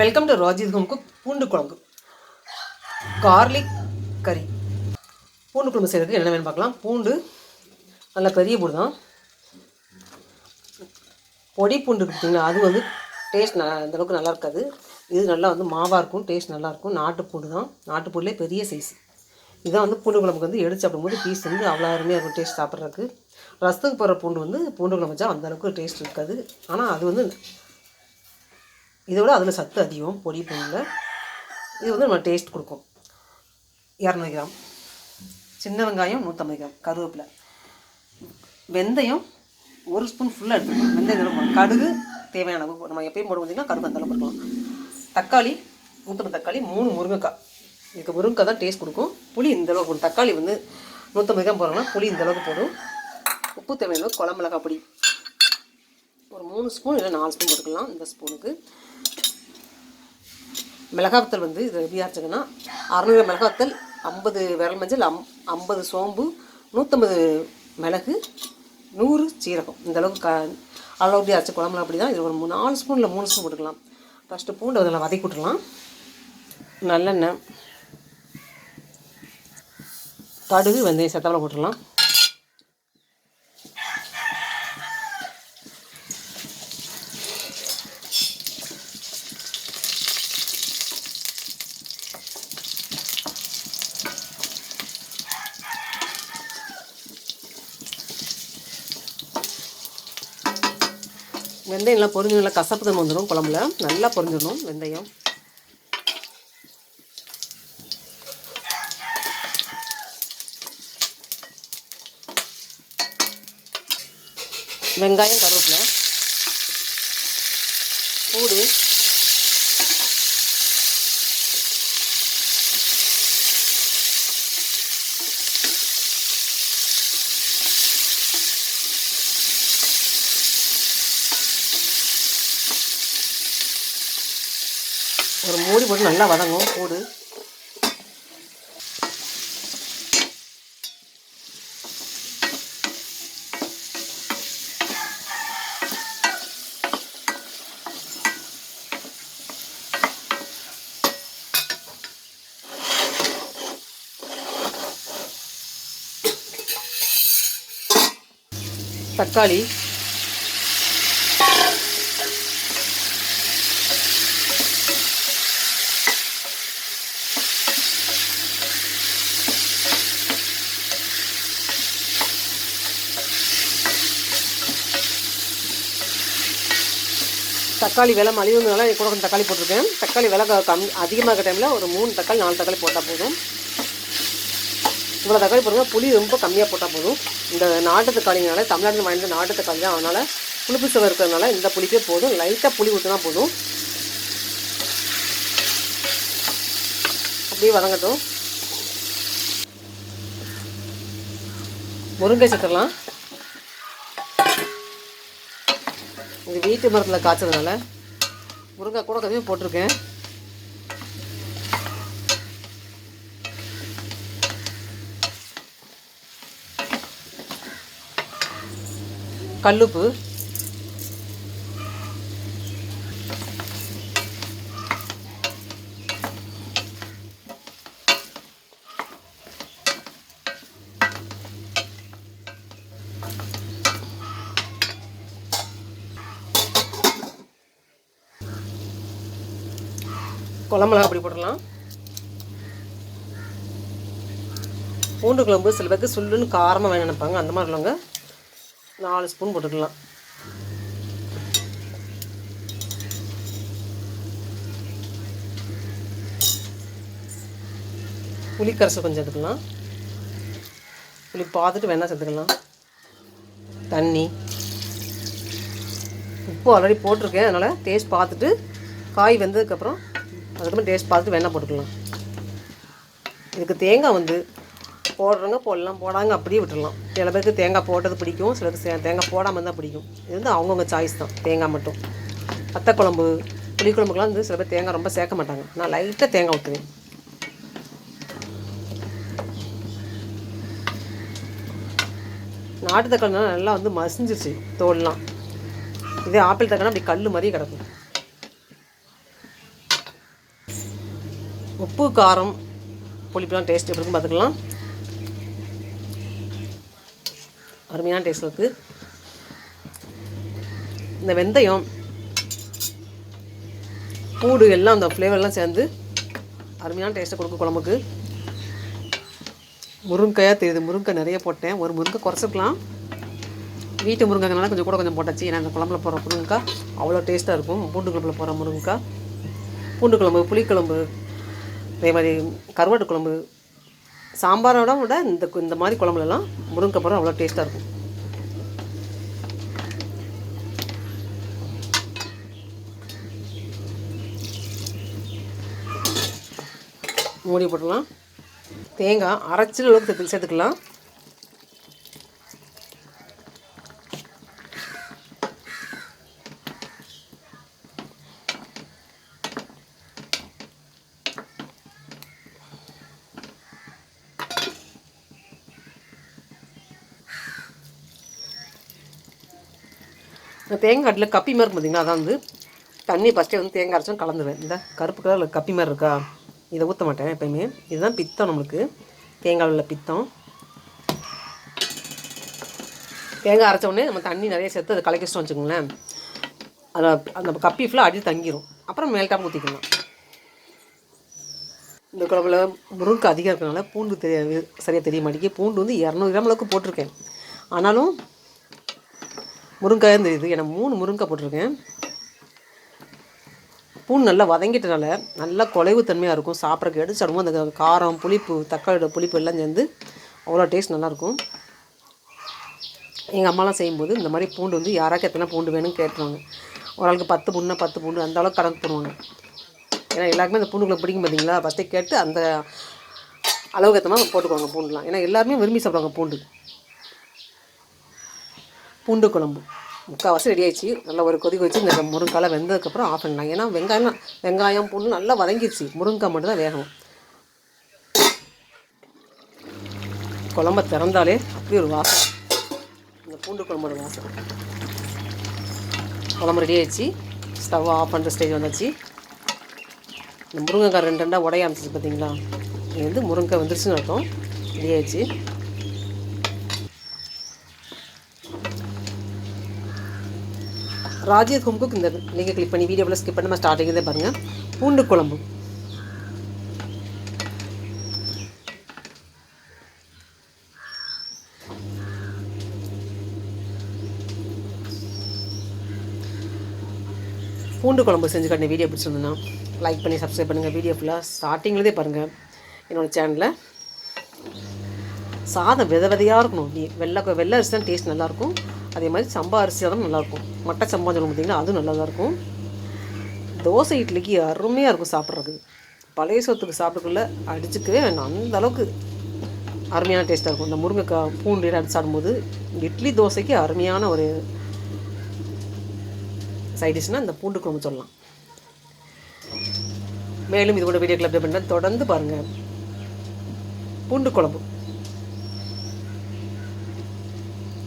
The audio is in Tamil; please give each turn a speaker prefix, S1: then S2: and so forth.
S1: Welcome to Rajith home cook பூண்டு குழம்பு கார்லிக் கறி பூண்டு குழம்பு செய்கிறதுக்கு என்ன வேணும் பார்க்கலாம். பூண்டு நல்ல பெரிய பூண்டு தான். பொடி பூண்டு பார்த்தீங்களா அது வந்து டேஸ்ட் ந அந்தளவுக்கு நல்லா இருக்காது. இது நல்லா வந்து மாவாக இருக்கும் டேஸ்ட் நல்லாயிருக்கும் நாட்டு பூண்டு தான். நாட்டு பூண்டுலேயே பெரிய சைஸ் இதான் வந்து பூண்டு குழம்புக்கு வந்து எடுத்து சாப்பிடும்போது பீஸ் வந்து அவ்வளோ அருமையாக இருக்கும் டேஸ்ட் சாப்பிட்றதுக்கு. ரசத்துக்கு போடுற பூண்டு வந்து பூண்டு குழம்பு வச்சா அந்த அளவுக்கு டேஸ்ட் இருக்காது. ஆனால் அது வந்து இதை விட அதில் சத்து அதிகம் பொடி பூண்டில் இது வந்து நம்ம டேஸ்ட் கொடுக்கும். இரநூறு கிராம். சின்ன வெங்காயம் நூற்றம்பது கிராம். கருவேப்பிலை. வெந்தயம் ஒரு ஸ்பூன் ஃபுல்லாக எடுத்துக்கணும். வெந்தயம் கடுகு தேவையான அளவு. நம்ம எப்பயும் போட பார்த்தீங்கன்னா கடுகு அந்த அளவு தக்காளி நூற்றம்பது தக்காளி மூணு முருங்கைக்காய். இதுக்கு முருங்கைக்காய் தான் டேஸ்ட் கொடுக்கும். புளி இந்த அளவுக்கு போடும் தக்காளி வந்து நூற்றம்பது கிராம் போடுறோம்னா புளி இந்த அளவுக்கு போடும் உப்பு தேவையான குழம்பு மிளகாய் பொடி. ஒரு மூணு ஸ்பூன் இல்லை நாலு ஸ்பூன் போட்டுக்கலாம் இந்த ஸ்பூனுக்கு மிளகாத்தல் வந்து இது எப்படி அரைச்சிங்கன்னா அறநூறு மிளகாத்தல் ஐம்பது விரல் மஞ்சள் அம் ஐம்பது சோம்பு நூற்றம்பது மிளகு நூறு சீரகம். இந்த அளவுக்கு க அளவு எப்படி அரைச்சி குழம்புல அப்படி தான் இது ஒரு மூணு நாலு ஸ்பூனில் மூணு ஸ்பூன் போட்டுக்கலாம். ஃபஸ்ட்டு பூண்டு அதில் வதக்கி விட்டுடலாம். நல்லெண்ணெய். கடுகு வெந்தயம் செத்தவளை போட்டுடலாம். வெந்தயம் நல்லா பொரிஞ்சு நல்லா கசப்பு தன்மை வந்துடும் குழம்புல. நல்லா பொரிஞ்சிடணும் வெந்தயம். வெங்காயம் கருவேப்பிலை. பூடு அப்புறம் மூடி போட்டு நல்லா வதங்கும். போடு. தக்காளி தக்காளி விலை மலிவுங்கனால கூட கொஞ்சம் தக்காளி போட்டிருக்கேன். தக்காளி விலை கம் அதிகமாக இருக்க டைமில் ஒரு மூணு தக்காளி நாலு தக்காளி போட்டால் போதும். இவ்வளோ தக்காளி போடுங்க. புளி ரொம்ப கம்மியாக போட்டால் போதும். இந்த நாட்டு தக்காளினால தமிழ்நாட்டில் வாங்கிட்டு நாட்டு தக்காளி தான். அதனால் புளிப்பு சுவை இருக்கிறதுனால இந்த புளிப்பே போதும். லைட்டாக புளி ஊற்றினா போதும். அப்படியே வதங்கட்டும். முருங்கை சேர்த்துடலாம் இது வீட்டு மரத்தில் காய்ச்சதுனால முருங்கை கூட கம்மியாக போட்டிருக்கேன். கல்லுப்பு. குழம்புலாம் அப்படி போட்டுடலாம்? பூண்டு குழம்பு சில பேருக்கு சுல்லுன்னு காரமாக வேணும் நினைப்பாங்க. அந்த மாதிரி உள்ளவங்க நாலு ஸ்பூன் போட்டுக்கலாம். புளிக்கரசு கொஞ்சம் எடுத்துக்கலாம். புளி பார்த்துட்டு வேணால் சேர்த்துக்கலாம். தண்ணி. உப்பு ஆல்ரெடி போட்டிருக்கேன். அதனால் டேஸ்ட் பார்த்துட்டு காய் வெந்ததுக்கப்புறம் அதுக்கப்புறம் டேஸ்ட் பார்த்துட்டு வேணால் போட்டுக்கலாம். இதுக்கு தேங்காய் வந்து போடுறவங்க போடலாம் போடாங்க அப்படியே விட்டுடலாம் சில பேருக்கு தேங்காய் போட்டது பிடிக்கும் சிலருக்கு தேங்காய் போடாமல் தான் பிடிக்கும். இது வந்து அவங்கவுங்க சாய்ஸ் தான் தேங்காய் மட்டும். வத்த குழம்பு புளிக்குழம்புக்கெலாம் வந்து சில பேர் தேங்காய் ரொம்ப சேர்க்க மாட்டாங்க. நான் லைட்டாக தேங்காய் ஊற்றுவேன் நாட்டு தக்காளி நல்லா வந்து மசிஞ்சிருச்சு தோல்லாம். இதே ஆப்பிள் தக்காளி அப்படி கல் மாதிரியே கிடக்கும். உப்பு காரம் புளிப்பெலாம் டேஸ்ட் எப்படி இருக்குன்னு பார்த்துக்கலாம். அருமையான டேஸ்ட் இருக்குது இந்த வெந்தயம் பூடு எல்லாம் அந்த ஃப்ளேவர்லாம் சேர்ந்து அருமையான டேஸ்ட்டை கொடுக்கும் குழம்புக்கு. முருங்கையாக தெரியுது. முருங்கை நிறைய போட்டேன். ஒரு முருங்கை குறைச்சிக்கலாம் வீட்டு முருங்கைனால கொஞ்சம் கூட கொஞ்சம் போட்டாச்சு. ஏன்னா அந்த குழம்புல போடுற முருங்கைக்காய் அவ்வளோ டேஸ்ட்டாக இருக்கும். பூண்டு குழம்புல போடுற முருங்கைக்காய் பூண்டு குழம்பு புளிக்குழம்பு அதே மாதிரி கருவாட்டு குழம்பு சாம்பாரோட விட இந்த கு- இந்த மாதிரி குழம்புலலாம் முருங்கை போடுற அவ்வளோ டேஸ்ட்டாக இருக்கும். மூடி போட்டுடலாம். தேங்காய் அரைச்சல் அளவுக்கு சேர்த்துக்கலாம். தேங்காய் அடியில் கப்பி மாதிரி பார்த்திங்கன்னா அதான் வந்து தண்ணி ஃபஸ்ட்டே வந்து தேங்காய் அரைச்சும் கலந்துவேன் இந்த கருப்பு கலரில் கப்பி மாதிரி இருக்கா? இதை ஊற்ற மாட்டேன் எப்பயுமே. இதுதான் பித்தம் நம்மளுக்கு. தேங்காய் உள்ள பித்தம். தேங்காய் அரைச்சோடனே நம்ம தண்ணி நிறைய சேர்த்து அதை கலக்கிச்சிட்டோம் வச்சுக்கோங்களேன். அதை அந்த கப்பி ஃபுல்லாக அடி தங்கிடும் அப்புறம் மேல்டாக ஊற்றிக்கலாம் இந்த குழம்புல முருக்கு அதிகம் இருக்கிறனால பூண்டு தெரிய சரியாக தெரிய மாட்டேங்குது. பூண்டு வந்து இரநூறு கிராம் அளவுக்கு போட்டிருக்கேன். ஆனாலும் முருங்காயும் தெரியுது. ஏன்னா மூணு முருங்கை போட்டிருக்கேன். பூண்டு நல்லா வதங்கிட்டனால நல்லா குலைவு தன்மையாக இருக்கும். சாப்பிட்றக்கு எடுத்து அந்த காரம் புளிப்பு தக்காளியோட புளிப்பு எல்லாம் சேர்ந்து அவ்வளோ டேஸ்ட் நல்லாயிருக்கும் எங்கள் அம்மாலாம் செய்யும்போது இந்த மாதிரி பூண்டு வந்து யாராக்கு எத்தனை பூண்டு வேணும்னு கேட்டுருவாங்க. ஒரு ஆளுக்கு பத்து பூண்டுனா பத்து பூண்டு அந்த அளவுக்கு கணக்கு போடுவாங்க. ஏன்னா எல்லாருக்குமே அந்த பூண்டுகளை பிடிக்கும் பார்த்தீங்களா ஃபஸ்ட்டே கேட்டு அந்த அளவுக்கு ஏற்ற மாதிரி போட்டுக்குவாங்க பூண்டுலாம். ஏன்னா எல்லாருமே விரும்பி சாப்பிடுவாங்க பூண்டு. பூண்டு குழம்பு. முக்கால்வாசி ரெடி ஆயிடுச்சு. நல்லா ஒரு கொதிக்க வச்சு இந்த முருங்காலை வெந்ததுக்கப்புறம் ஆஃப் பண்ணலாம் ஏன்னா வெங்காயம் வெங்காயம் பூண்டு நல்லா வதங்கிடுச்சு. முருங்காய் மட்டும் தான் வேகணும். குழம்ப திறந்தாலே அப்படி ஒரு வாசம். இந்த பூண்டு குழம்போட வாசம். குழம்பு ரெடி ஆயிடுச்சு. ஸ்டவ் ஆஃப் பண்ணுற ஸ்டேஜ் வந்தாச்சு. இந்த முருங்கைக்காய் ரெண்டு ரெண்டாக உடைய அமைச்சிச்சு பார்த்தீங்களா இது வந்து முருங்கை வந்துருச்சுன்னு அர்த்தம். ரெடி ஆயிடுச்சு. ராஜேஷ் ஹோம் குக் இந்த லிங்கை கிளிக் பண்ணி வீடியோவில் ஸ்கிப் பண்ணாமல் ஸ்டார்டிங் தான் பாருங்கள் பூண்டு குழம்பு. பூண்டு குழம்பு செஞ்சு காட்டின வீடியோ பிடிச்சிருந்தேன்னா லைக் பண்ணி சப்ஸ்கிரைப் பண்ணுங்கள் வீடியோ ஃபுல்லாக ஸ்டார்டிங்லேருந்தே பாருங்கள் என்னோடய சேனலில் சாதம் வித விதையாக இருக்கணும். நீ வெள்ளை வெள்ளை அரிசி தான் டேஸ்ட் நல்லாயிருக்கும். அதே மாதிரி சம்பா அரிசி தான் நல்லாயிருக்கும். மட்டை சம்பா சொல்லும் பார்த்தீங்கன்னா அதுவும் நல்லா தான் இருக்கும் தோசை இட்லிக்கு அருமையாக இருக்கும் சாப்பிட்றதுக்கு. பழைய சோத்துக்கு சாப்பிட்றதுக்குள்ள அடிச்சுக்கவே வேண்டாம். அந்த அளவுக்கு அருமையான டேஸ்ட்டாக இருக்கும். இந்த முருங்கைக்காய் பூண்டு அடிச்சு சாப்பிடும்போது இட்லி தோசைக்கு அருமையான ஒரு சைடிஷ்னால் இந்த பூண்டு குழம்பு சொல்லலாம். மேலும் இது கூட வீடியோ கிளப் பண்ணால் தொடர்ந்து பாருங்கள் பூண்டு குழம்பு.